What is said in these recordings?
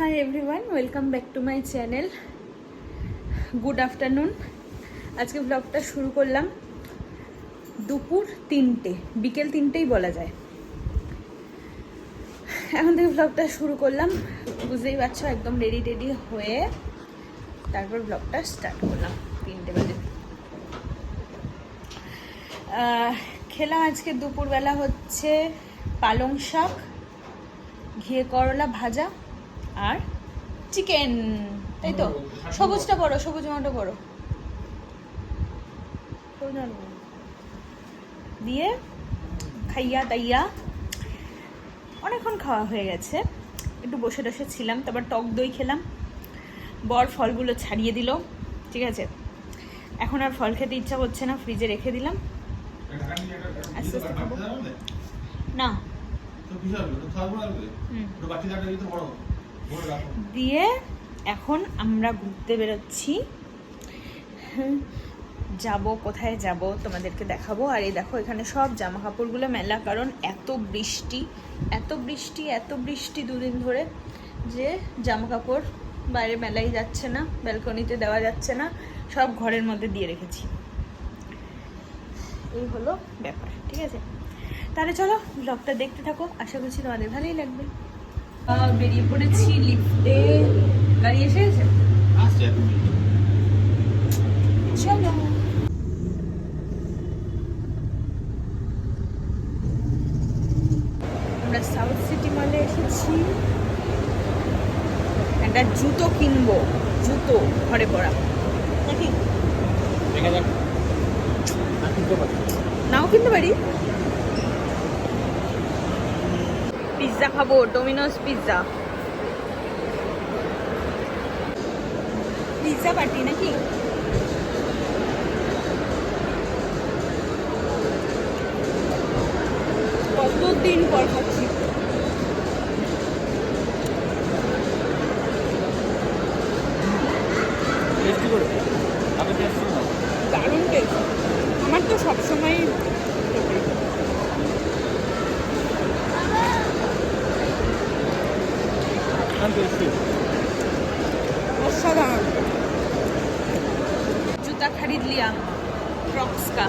Hi everyone welcome back to my channel good afternoon আজকে ব্লগটা শুরু করলাম দুপুর তিনটে, বিকেল তিনটেই বলা যায়। এখন থেকে ব্লগটা শুরু করলাম। বুঝতেই পারছ, একদম রেডি টেডি হয়ে তারপর ব্লগটা স্টার্ট করলাম তিনটে বাজে। খেলাম আজকে দুপুরবেলা হচ্ছে পালং শাক, ঘিয়ে করলা ভাজা আর চিকেন তাই তো? সবুজটা বড় সবুজ মাটা বড়। দিয়ে খাইয়া দাইয়া অনেকক্ষণ খাওয়া হয়ে গেছে। একটু বসে টসে ছিলাম তারপর টক দই খেলাম। বর ফলগুলো ছাড়িয়ে দিল ঠিক আছে? এখন আর ফল খেতে ইচ্ছা করছে না ফ্রিজে রেখে দিলাম। আস্তে আস্তে খাব। না। হুম। দিয়ে এখন আমরা ঘুরতে বেরোচ্ছি। যাব, কোথায় যাব তোমাদেরকে দেখাবো। আর এই দেখো, এখানে সব জামা কাপড়গুলো মেলা, কারণ এত বৃষ্টি এত বৃষ্টি এত বৃষ্টি দুদিন ধরে যে জামা কাপড় বাইরে মেলাই যাচ্ছে না, ব্যালকনিতে দেওয়া যাচ্ছে না, সব ঘরের মধ্যে দিয়ে রেখেছি। এই হলো ব্যাপার, ঠিক আছে? তাহলে চলো ব্লগটা দেখতে থাকো, আশা করছি তোমাদের ভালোই লাগবে। বেরিয়ে পড়েছি লিফটে। গাড়ি এসে গেছে? চলো। আমরা সাউথ সিটি মলে এসেছি। একটা জুতো কিনবো। জুতো ঘরে পড়া নাকি নাও কিনতে পারি? পিৎজা খাব ডোমিনোস পিৎজা। পিৎজা পার্টি নাকি? কতদিন পর খাচ্ছি? দারুণ টেস্ট আমার তো সবসময় অসাধারণ। জুতা খরিদ লিয়া ক্রক্স কা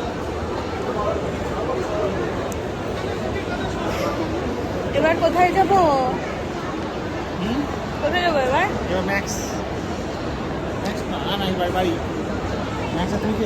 এবার কোথায় যাব? কোথায় যাব এবার? ম্যাক্স। ম্যাক্স না নাই বাড়ি। ম্যাক্স তুমি কি